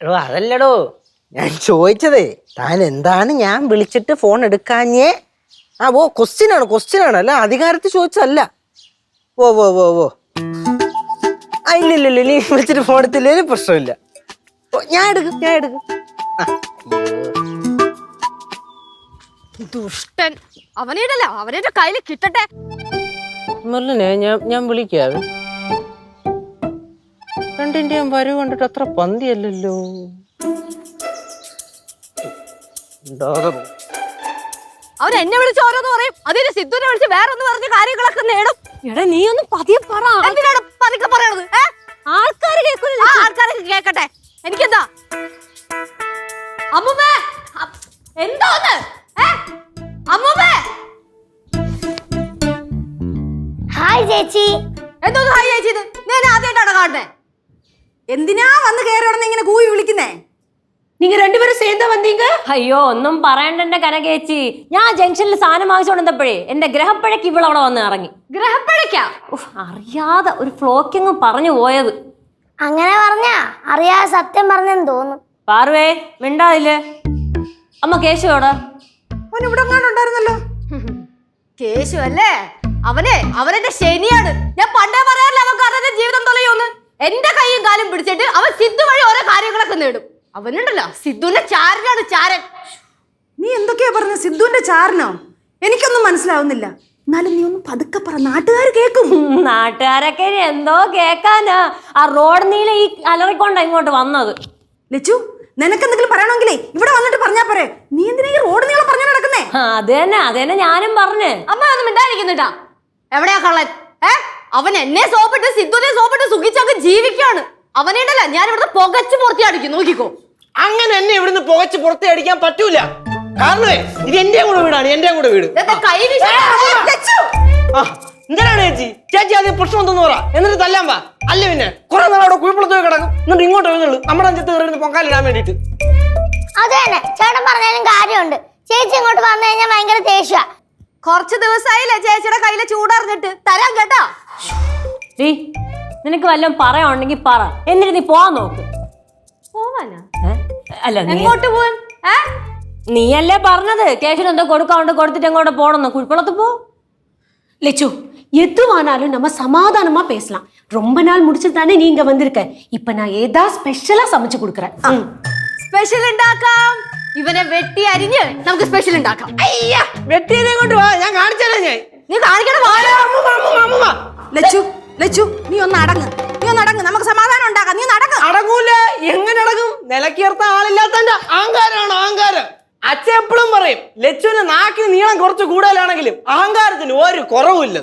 എടോ അതല്ലടോ. ഞാൻ ചോദിച്ചതേ താൻ എന്താണ് ഞാൻ വിളിച്ചിട്ട് ഫോൺ എടുക്കാഞ്ഞേ? ആ ഓ ക്വസ്റ്റ്യൻ ആണ് ക്വസ്റ്റ്യൻ ആണ്. അല്ല അധികാരത്തിൽ ചോദിച്ചതല്ല. ഓ ഓ ഓ ഓ ആ ഇല്ല ഇല്ല ഇല്ല നീ വിളിച്ചിട്ട് ഫോൺ എടുത്തില്ലേ പ്രശ്നമില്ല ഓ, ഞാൻ എടുക്കും ഞാൻ എടുക്കും. ദുഷ്ടൻ. അവനെ ഇടല്ല അവനെ കയ്യിൽ കിട്ടട്ടെ. മുരളിനെ ഞാൻ ഞാൻ വിളിക്കാവേ. രണ്ടിന്റെ വരവ് കണ്ടിട്ട് അത്ര പന്തിയല്ലല്ലോ. അവൻ എന്നെ വിളിച്ച് ഓരോന്ന് പറയും. അതിന് സിദ്ധുനെ വിളിച്ച് വേറെ ഒന്ന് പറഞ്ഞ കാര്യങ്ങളൊക്കെ നേടും എടാ നീ ഒന്ന് പതിയെ പറ. എന്തിനാണ് പതുക്കെ പറയണത്? ആൾക്കാർ കേൾക്കില്ല ആൾക്കാരൊക്കെ കേക്കട്ടെ. എനിക്കെന്താ? അമ്മുമ്മേ! എന്താ ഒന്ന്? അമ്മുമ്മേ! ഹായ് ചേച്ചി. എന്തോന്ന് ഹായ് ചേച്ചി ഞാൻ എന്നെ ആദ്യമായിട്ടാണ് കാണുന്നേ? എന്തിനാ വന്ന് കേറണം ഇങ്ങനെ കൂവി വിളിക്കുന്നേ? നിങ്ങൾ രണ്ടുപേരും സേന്താ വന്നീങ്ക? അയ്യോ ഒന്നും പറയണ്ട എന്റെ കനകേച്ചി. ഞാൻ ജംഗ്ഷനിൽ സാധനം വാങ്ങിച്ചുകൊണ്ടിരുന്നപ്പോഴേ എന്റെ ഗ്രഹപ്പഴയ്ക്ക് ഇവളവിടെ വന്ന് ഇറങ്ങി. ഗ്രഹപ്പഴയ്ക്കാ? അറിയാതെ ഒരു ഫ്ലോക്കിങ് പറഞ്ഞു പോയത്. അങ്ങനെ പറഞ്ഞാ അറിയാതെ സത്യം പറഞ്ഞെന്ന് തോന്നു. പാർവേ മിണ്ടാതില്ലേ? അമ്മ കേശുവോട് അവൻ ഉണ്ടായിരുന്നല്ലോ? കേശു അല്ലേ? അവനെ അവനെന്റെ ശനിയാണ്. ഞാൻ പണ്ടേ പറയാറില്ല അവൻ കാരണം ജീവിതം തൊലയൊന്ന് എന്റെ കൈയും കാലും പിടിച്ചിട്ട് അവൻ സിദ്ധു വഴി ഓരോ കാര്യങ്ങളൊക്കെ നേടും. അവനുണ്ടല്ലോ സിദ്ധുവിന്റെ ചാരനാണ് ചാരൻ. നീ എന്തൊക്കെയാ പറഞ്ഞ? സിദ്ധുവിന്റെ ചാരനോ? എനിക്കൊന്നും മനസ്സിലാവുന്നില്ല. എന്നാലും നീ ഒന്ന് പതുക്കെ പറ നാട്ടുകാർ കേൾക്കും നാട്ടുകാരൊക്കെ എന്തോ കേക്കാനാ. ആ റോഡ് നീല ഈ അലറിക്കൊണ്ട ഇങ്ങോട്ട് വന്നത്. ലച്ചു നിനക്ക് എന്തെങ്കിലും പറയണമെങ്കിലേ ഇവിടെ വന്നിട്ട് പറഞ്ഞാ പോരെ. നീ എന്തിനാ ഈ റോഡ് നീളം പറഞ്ഞു നടക്കുന്നേ? അത് തന്നെ അത് തന്നെ ഞാനും പറഞ്ഞു. അമ്മ ഒന്നും മിണ്ടായിരിക്കുന്നുട്ടാ എവിടെയാ കള്ളൻ? ഏ? അവൻ എന്നെ സോപ്പിട്ട് സിദ്ധുനെ സോപ്പിട്ട് സുഖിച്ചൊക്കെ ജീവിക്കാണ് അവനുണ്ടല്ല ഞാൻ ഇവിടുന്ന് പുകച്ച് പുറത്തി അടിക്കും നോക്കിക്കോ. അങ്ങനെ എന്നെ ഇവിടുന്ന് പുകച്ച് പുറത്തി അടിക്കാൻ പറ്റൂല. കാരണമേ ഇത് എന്റെ കൂടെ വീടാണ് എന്റെ കൂടെ വീട്. കൈ ആ എന്തിനാണ് ചേച്ചി? ചേച്ചി ആദ്യം പ്രശ്നം എന്തെന്ന് പറ. എന്നിട്ട് തല്ലാൻ വാ. അല്ല പിന്നെ കുറെ നാൾ അവിടെ കുഴിപ്പുളത്ത് പോയി കിടക്കും. എന്നിട്ട് ഇങ്ങോട്ട് വരുന്നുള്ളൂ. നമ്മുടെ അഞ്ചത്ത് കയറി പൊങ്കാലിടാൻ വേണ്ടിട്ട് അത് തന്നെ. ചേട്ടൻ പറഞ്ഞാലും കാര്യമുണ്ട്. ചേച്ചി ഇങ്ങോട്ട് വന്നു കഴിഞ്ഞാൽ ഭയങ്കര ദേഷ്യ. കുറച്ച് ദിവസമായില്ലേ ചേച്ചിയുടെ കയ്യിലെ ചൂടറിഞ്ഞിട്ട് തരാം കേട്ടാ ഡീ നിനക്ക് വല്ലതും പറയാനുണ്ടെങ്കിൽ പറ എന്നിട്ട് നീ പോവാൻ നോക്ക് പോവാനാ ഏ? അല്ല നീ എങ്ങോട്ട് പോവാൻ ഏ നീയല്ലേ പറഞ്ഞത് കേശുന് എന്തോ കൊടുക്കാണ്ട് കൊടുത്തിട്ട് എങ്ങോട്ട് പോണെന്ന് കുഴിപ്പുളത്ത് പോ லெச்சு எதுவானாலும் நம்ம சமாதானமா பேசலாம் ரொம்ப நாள் முடிச்சு தானே நீங்க வந்திருக்க இப்ப நான் ஏதா ஸ்பெஷலா சமைச்சு கொடுக்குறேன் ம். സ്പെഷ്യൽ ഉണ്ടാക്കാം ഇവനെ വെട്ടി അരിഞ്ഞ് നമുക്ക് സ്പെഷ്യൽ ഉണ്ടാക്കാം. അയ്യ വെട്ടിയതേ കൊണ്ട് വാ ഞാൻ കാണിച്ചാലേ ഞാൻ. നീ കാണിക്കണം. ലച്ചു ലച്ചു നീ ഒന്ന് അടങ്ങ് നീ ഒന്ന് അടങ്ങ് നമുക്ക് സമാധാനം ഉണ്ടാക്കാം നീ അടങ്ങ്. അടങ്ങൂല എങ്ങനെ അടങ്ങും? നിലക്കീർത്ത ആളില്ലാത്തന്റെ അഹങ്കാരമാണ് അഹങ്കാരം. അച്ഛൻ എപ്പോഴും പറയും ലച്ചുവിന് നാക്കിന് നീളം കുറച്ച് കൂടുതലാണെങ്കിലും അഹങ്കാരത്തിന് ഒരു കുറവുമില്ല.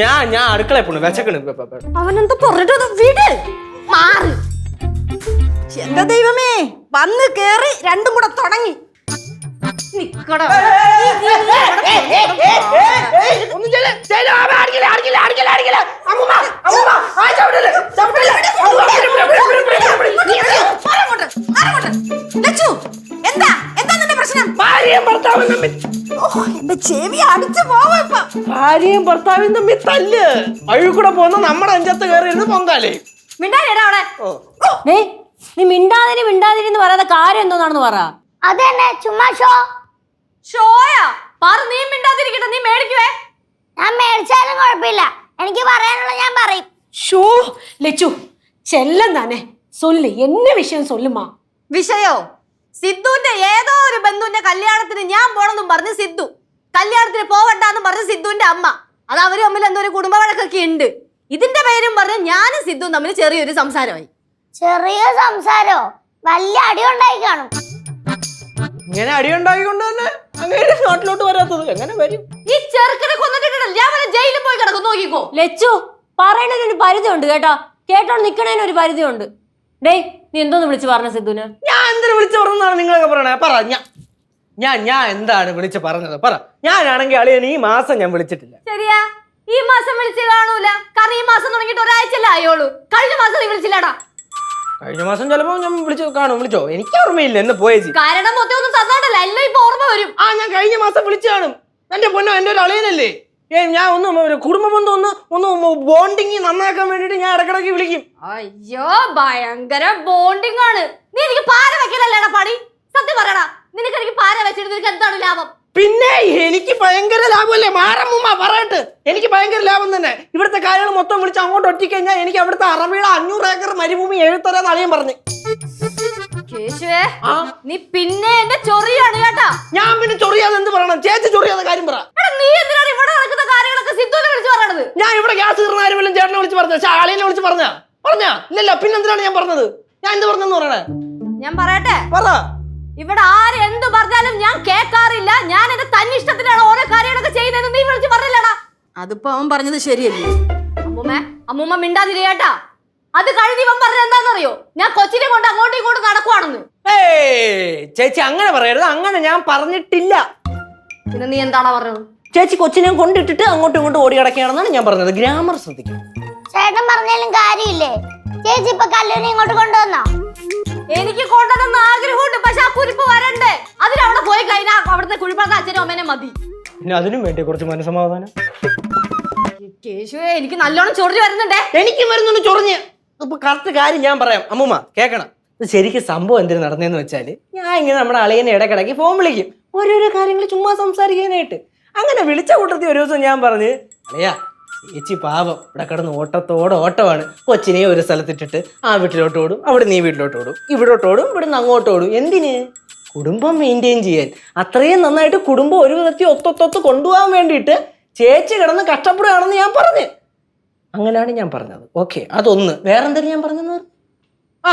ഞാൻ ഞാൻ അടുക്കളയിൽ പോണു വിശക്കണു. അവനെന്താ പറഞ്ഞിട്ട് വീട്. മാറ്. എന്റെ ദൈവമേ വന്ന് കേറി രണ്ടും കൂടെ തുടങ്ങി എന്താ എന്താ നിന്റെ പ്രശ്നം ഭാര്യയും ഭർത്താവും തമ്മിൽ എന്റെ ചെവി അടിച്ചു പോവാ ഇപ്പൊ ഭാര്യയും ഭർത്താവും തമ്മിൽ തല്ല് വഴി കൂടെ പോകുന്ന നമ്മുടെ അഞ്ചത്ത് കയറിയിരുന്ന് പൊങ്കാലേ നീ നീ മിണ്ടാതിരി പറയാതെ കാര്യം എന്തോന്നാണെന്ന് പറ. ഷോ. ഷോയാ? നീ നീ ഞാൻ കുഴപ്പമില്ല. എനിക്ക് പറയാനുള്ള ഞാൻ പറയും. ഷോ ലച്ചു ചെല്ലം തന്നെ. സൊല്ല് എന്നെ വിഷയം സൊല്ലുമാ. വിഷയോ? സിദ്ധുവിന്റെ ഏതോ ഒരു ബന്ധുവിന്റെ കല്യാണത്തിന് ഞാൻ പോണെന്നും പറഞ്ഞ് സിദ്ധു. കല്യാണത്തിന് പോവണ്ടെന്നും പറഞ്ഞ് സിദ്ധുവിന്റെ അമ്മ. അത് അവർ തമ്മിൽ എന്തോ ഒരു കുടുംബ വഴക്കൊക്കെ ഉണ്ട്. ഇതിന്റെ പേരും പറഞ്ഞ് ഞാനും സിദ്ധുവും തമ്മിൽ ചെറിയൊരു സംസാരമായി. ചെറിയ സംസാരോ? വലിയ അടി ഉണ്ടായി കാണും. ഇങ്ങനെ അടിയുണ്ടാക്കിക്കൊണ്ട് തന്നെ അങ്ങനെ നാട്ടിലോട്ട് വരാത്തത് എങ്ങനെ വരും? ഈ ചെറുക്കനെ കൊന്നിട്ടുണ്ടല്ലോ ഞാൻ വല്ല ജയിലിൽ പോയി കിടക്കും നോക്കിക്കോ. ലച്ചു പറയണതിന് ഒരു പരിധിയുണ്ട് കേട്ടോ. കേട്ടോണ്ട് നിക്കണേന് ഒരു പരിധിയുണ്ട്. ഡേയ് നീ എന്തോന്ന് വിളിച്ചു പറഞ്ഞ സിദ്ധുന് ഞാൻ എന്തിനു വിളിച്ചു പറഞ്ഞാണ് നിങ്ങളൊക്കെ പറയണേ? പറ ഞാൻ ഞാൻ ഞാൻ എന്താണ് വിളിച്ച് പറഞ്ഞത്? പറ. ഞാനാണെങ്കിൽ അളിയൻ ഈ മാസം ഞാൻ വിളിച്ചിട്ടില്ല. ശരിയാ. ഈ മാസം വിളിച്ച് കാണൂല. കാരണം ഈ മാസം തുടങ്ങിയിട്ട് ഒരാഴ്ചയല്ലേ ആയോളൂ കഴിഞ്ഞ മാസം നീ വിളിച്ചില്ലടാ. കഴിഞ്ഞ മാസം ചിലപ്പോ ഞാൻ വിളിച്ചു കാണും വിളിച്ചോ? എനിക്ക് ഓർമ്മയില്ല എന്ന് പോയേച്ചി. കാരണം മൊത്തം ഒന്നും തന്നാടല്ല എല്ലാം ഇപ്പൊ ഓർമ്മ വരും. ആ ഞാൻ കഴിഞ്ഞ മാസം വിളിച്ചു കാണും. എന്റെ പൊന്നോ എന്റെ ഒരു അളിയനല്ലേ? ഏ ഞാൻ ഒന്ന് കുടുംബ ബന്ധം ഒന്ന് ഒന്ന് ബോണ്ടിങ് നന്നാക്കാൻ വേണ്ടിട്ട് ഞാൻ ഇടക്കിടക്ക് വിളിക്കും. അയ്യോ ഭയങ്കര ബോണ്ടിങ് ആണ്. നീ എനിക്ക് പാര വെക്കലല്ലേടാ പണി? സത്യം പറയടാ നിനക്ക് എനിക്ക് പാര വെച്ചിട്ട് നിനക്ക് എന്താണ് ലാഭം? പിന്നെ എനിക്ക് ഭയങ്കര ലാഭമല്ലേ? മാറമ്മ പറയട്ട്. എനിക്ക് ഭയങ്കര ലാഭം തന്നെ. ഇവിടുത്തെ കാര്യങ്ങൾ മൊത്തം വിളിച്ച് അങ്ങോട്ട് ഒറ്റിക്കഴിഞ്ഞാൽ എനിക്ക് അവിടുത്തെ അറബിയുടെ അഞ്ഞൂറ് ഏക്കർ മരുഭൂമി എഴുത്തരാന്ന് തളിയും പറഞ്ഞു. കേശുവേ നീ പിന്നെ എന്റെ ചൊറിയാണ് കേട്ടാ. ഞാൻ പിന്നെ ചൊറിയാതെ എന്ത് പറയണം? ചേച്ചി ചൊറിയാതെ കാര്യം പറ. നീ എന്തിനാണ് ഇവിടെ നടക്കുന്ന കാര്യങ്ങളൊക്കെ സിദ്ധുവിനെ വിളിച്ചു പറയണത്? ഞാൻ ഇവിടെ ഗ്യാസ് തീർന്ന ആരും ചേട്ടനെ വിളിച്ച് പറഞ്ഞ? അളിയനെ വിളിച്ച് പറഞ്ഞ? പറഞ്ഞ? ഇല്ലല്ല പിന്നെന്തിനാണ് ഞാൻ പറഞ്ഞത്? ഞാൻ എന്ത് പറഞ്ഞെന്ന് പറയണേ? ഞാൻ പറയട്ടെ? പറ. ഇവിടെ ആര് എന്തു പറഞ്ഞാലും ഞാൻ കേൾക്കാറില്ല. ഞാൻ എന്റെ തന്നിഷ്ടത്തിനാണ് ഓരോ കാര്യങ്ങളൊക്കെ ചെയ്യുന്നത് നീ വിളിച്ച് പറഞ്ഞില്ലടാ. അതിപ്പോ അവൻ പറഞ്ഞത് ശരിയല്ലേ? അമ്മൂമ്മ അമ്മൂമ്മ മിണ്ടാതിരിയേട്ടാ അത് കഴിഞ്ഞ് ഇവൻ പറഞ്ഞത് എന്താണെന്നറിയോ? ഞാൻ കൊച്ചിനെ കൊണ്ട് അങ്ങോട്ടും ഇങ്ങോട്ടും നടക്കുവാണെന്ന്. ചേച്ചി അങ്ങനെ പറയരുത്. അങ്ങനെ ഞാൻ പറഞ്ഞിട്ടില്ല. പിന്നെ നീ എന്താണോ പറഞ്ഞത്? ചേച്ചി കൊച്ചിനെ കൊണ്ടിട്ടിട്ട് അങ്ങോട്ടും ഇങ്ങോട്ടും ഓടി കിടക്കുകയാണെന്നാണ് ഞാൻ പറഞ്ഞത്. ഗ്രാമർ ശ്രദ്ധിക്കും ചേട്ടൻ പറഞ്ഞാലും കാര്യമില്ലേ? ചേച്ചി ഇപ്പൊ കല്ലൂരി ഇങ്ങോട്ട് കൊണ്ടുവന്നോ? എനിക്ക് കൊണ്ടുവന്ന ആഗ്രഹമുണ്ട് പക്ഷെ ആ കുരിപ്പ് വരണ്ടേ? അതിനവിടെ പോയി കഴിഞ്ഞാൽ അവിടുത്തെ കുഴിപ്പറത്തെ അച്ഛനും അമ്മേനെ മതി. പിന്നെ അതിനും വേണ്ടി കുറച്ച് മനസ്സമാധാനം. കേശുവേ എനിക്ക് നല്ലോണം ചൊറി വരുന്നുണ്ടേ. എനിക്ക് വരുന്നുണ്ട് ചൊറിഞ്ഞ്. ഇപ്പൊ കറക്റ്റ് കാര്യം ഞാൻ പറയാം. അമ്മൂമ്മ കേക്കണം. ഇത് ശരിക്കും സംഭവം എന്തിനു നടന്നതെന്ന് വെച്ചാൽ ഞാൻ ഇങ്ങനെ നമ്മുടെ അളിയനെ ഇടക്കിടയ്ക്ക് ഫോൺ വിളിക്കും. ഓരോരോ കാര്യങ്ങൾ ചുമ്മാ സംസാരിക്കാനായിട്ട്. അങ്ങനെ വിളിച്ച കൂട്ടത്തിൽ ഒരു ദിവസം ഞാൻ പറഞ്ഞ് അളിയാ ചേച്ചി പാവം. ഇവിടെ കിടന്ന് ഓട്ടത്തോടെ ഓട്ടമാണ്. കൊച്ചിനെ ഒരു സ്ഥലത്തിട്ടിട്ട് ആ വീട്ടിലോട്ട് ഓടും അവിടെ നീ വീട്ടിലോട്ട് ഓടും ഇവിടോട്ട് ഓടും ഇവിടുന്ന് അങ്ങോട്ട് ഓടും. എന്തിന്? കുടുംബം മെയിന്റെയിൻ ചെയ്യാൻ. അത്രയും നന്നായിട്ട് കുടുംബം ഒരു വിധത്തിൽ ഒത്തൊത്തൊത്ത് കൊണ്ടുപോകാൻ വേണ്ടിയിട്ട് ചേച്ചി കിടന്ന് കഷ്ടപ്പെടുകയാണെന്ന് ഞാൻ പറഞ്ഞു. അങ്ങനെയാണ് ഞാൻ പറഞ്ഞത്. ഓക്കെ അതൊന്ന്. വേറെന്തെങ്കിലും ഞാൻ പറഞ്ഞെന്ന് ആ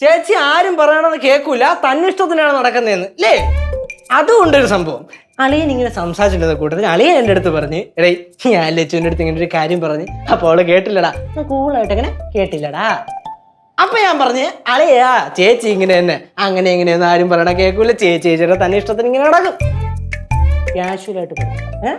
ചേച്ചി ആരും പറയണമെന്ന് കേൾക്കൂല. തന്നിഷ്ടത്തിനാണ് നടക്കുന്നതെന്ന്. അല്ലേ അതുകൊണ്ടൊരു സംഭവം. അളിയൻ ഇങ്ങനെ സംസാരിച്ചിരുന്ന കൂട്ടത്തിൽ. അളിയൻ എന്റെ അടുത്ത് പറഞ്ഞ് എടേ ഞാൻ ലച്ചുവിന്റെ അടുത്ത് ഇങ്ങനെ ഒരു കാര്യം പറഞ്ഞ് അപ്പോൾ അവൾ കേട്ടില്ലടാ. കൂളായിട്ട് അങ്ങനെ കേട്ടില്ലടാ. അപ്പൊ ഞാൻ പറഞ്ഞ് അളിയാ ചേച്ചി ഇങ്ങനെ തന്നെ. അങ്ങനെ ഇങ്ങനെയൊന്നും ആരും പറയണ കേൾക്കൂല. ചേച്ചി ചേച്ചിയുടെ തന്നെ ഇഷ്ടത്തിന് ഇങ്ങനെ നടക്കും. ക്യാഷ്വലായിട്ട് പറഞ്ഞു.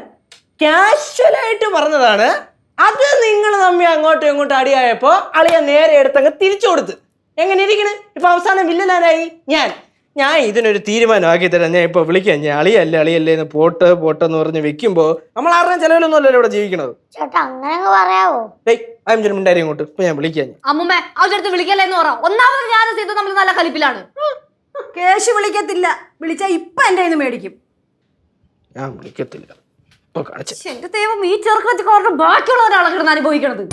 ക്യാഷ്വലായിട്ട് പറഞ്ഞതാണ് അത് നിങ്ങൾ തമ്മിൽ അങ്ങോട്ടും ഇങ്ങോട്ടും അടിയായപ്പോ അളിയ നേരെ എടുത്തങ്ങ് തിരിച്ചു കൊടുത്ത്. എങ്ങനെ ഇരിക്കണ്? ഇപ്പൊ അവസാനം വില്ലനാരായി? ഞാൻ. ഞാൻ ഇതിനൊരു തീരുമാനമാക്കി തരാം. ഞാൻ ഇപ്പൊ വിളിക്കാം. ഞാൻ അളിയല്ലേ അളിയല്ലേ എന്ന് പോട്ട് പോട്ടെന്ന് പറഞ്ഞ് വെക്കുമ്പോ നമ്മൾ ആരുടെയും ചെലവിലൊന്നുമല്ലോ അല്ലല്ലോ ഇവിടെ ജീവിക്കണത് ചേട്ടാ അങ്ങനെ അങ്ങ് പറയാവോ? ഡേയ് ആയും ചെറുപ്പം മിണ്ടാരി ഇങ്ങോട്ട്. ഇപ്പൊ ഞാൻ വിളിക്കാം. ഞാൻ അമ്മുമ്മ അവരുടെ അടുത്ത് വിളിക്കല്ലേ പറ. ഒന്നാമത് ഞാൻ നമ്മൾ നല്ല കലിപ്പിലാണ്. കേശ് വിളിക്കത്തില്ല. വിളിച്ചാ ഇപ്പൊ എന്റെ കയ്യിൽ നിന്ന് മേടിക്കും. ഞാൻ വിളിക്കത്തില്ല. ഇപ്പൊ കാണിച്ച. ശ്ശെ, എന്റെ ദൈവം ഈ ചെറുക്കത്തിൽ ബാക്കിയുള്ള ഒരാളെ കിടന്ന് അനുഭവിക്കണത്.